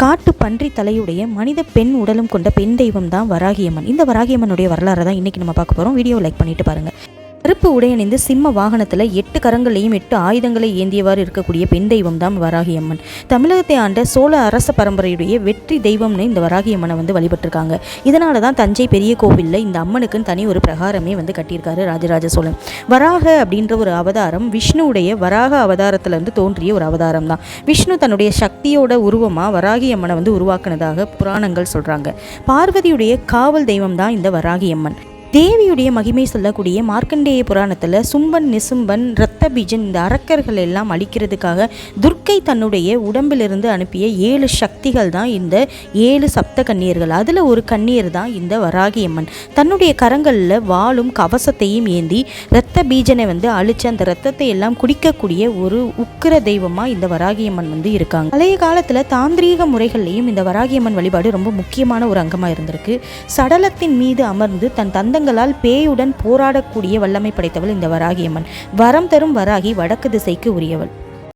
காட்டு பன்றி தலையுடைய மனித பெண் உடலும் கொண்ட பெண் தெய்வம் தான் வராகியம்மன். இந்த வராகியம்மனுடைய வரலாறு தான் இன்றைக்கி நம்ம பார்க்க போகிறோம் வீடியோ லைக் பண்ணிட்டு பாருங்கள் கருப்பு உடையணிந்து சிம்ம வாகனத்தில் எட்டு கரங்களையும் எட்டு ஆயுதங்களை ஏந்தியவாறு இருக்கக்கூடிய பெண் தெய்வம் தான் வராகியம்மன். தமிழகத்தை ஆண்ட சோழ அரச பரம்பரையுடைய வெற்றி தெய்வம்னு இந்த வராகியம்மனை வந்து வழிபட்டிருக்காங்க. இதனால தான் தஞ்சை பெரிய கோவிலில் இந்த அம்மனுக்குன்னு தனி ஒரு பிரகாரமே வந்து கட்டியிருக்காரு ராஜராஜ சோழன். வராக அப்படின்ற ஒரு அவதாரம் விஷ்ணுவுடைய வராக அவதாரத்திலிருந்து தோன்றிய ஒரு அவதாரம் தான் விஷ்ணு தன்னுடைய சக்தியோட உருவமாக வராகி அம்மனை வந்து உருவாக்குனதாக புராணங்கள் சொல்கிறாங்க பார்வதியுடைய காவல் தெய்வம் தான் இந்த வராகி அம்மன் தேவியுடைய மகிமை சொல்லக்கூடிய மார்க்கண்டேய புராணத்தில் சும்பன் நிசும்பன் இரத்த பீஜன் இந்த அரக்கர்கள் எல்லாம் அழிக்கிறதுக்காக துர்க் துர்க்கை தன்னுடைய உடம்பிலிருந்து அனுப்பிய ஏழு சக்திகள் தான் இந்த ஏழு சப்த கன்னியர்கள் அதில் ஒரு கன்னியர் தான் இந்த வராகியம்மன். தன்னுடைய கரங்களில் வாளும் கவசத்தையும் ஏந்தி இரத்த பீஜனை வந்து அழிச்சு அந்த ரத்தத்தை எல்லாம் குடிக்கக்கூடிய ஒரு உக்கிர தெய்வமாக இந்த வராகியம்மன் வந்து இருக்காங்க. பழைய காலத்தில் தாந்திரீக முறைகள்லையும் இந்த வராகியம்மன் வழிபாடு ரொம்ப முக்கியமான ஒரு அங்கமாக இருந்திருக்கு. சடலத்தின் மீது அமர்ந்து தன் தந்தங்களால் பேயுடன் போராடக்கூடிய வல்லமை படைத்தவள் இந்த வராகியம்மன். வரம் தரும் வராகி வடக்கு திசைக்கு உரியவள்.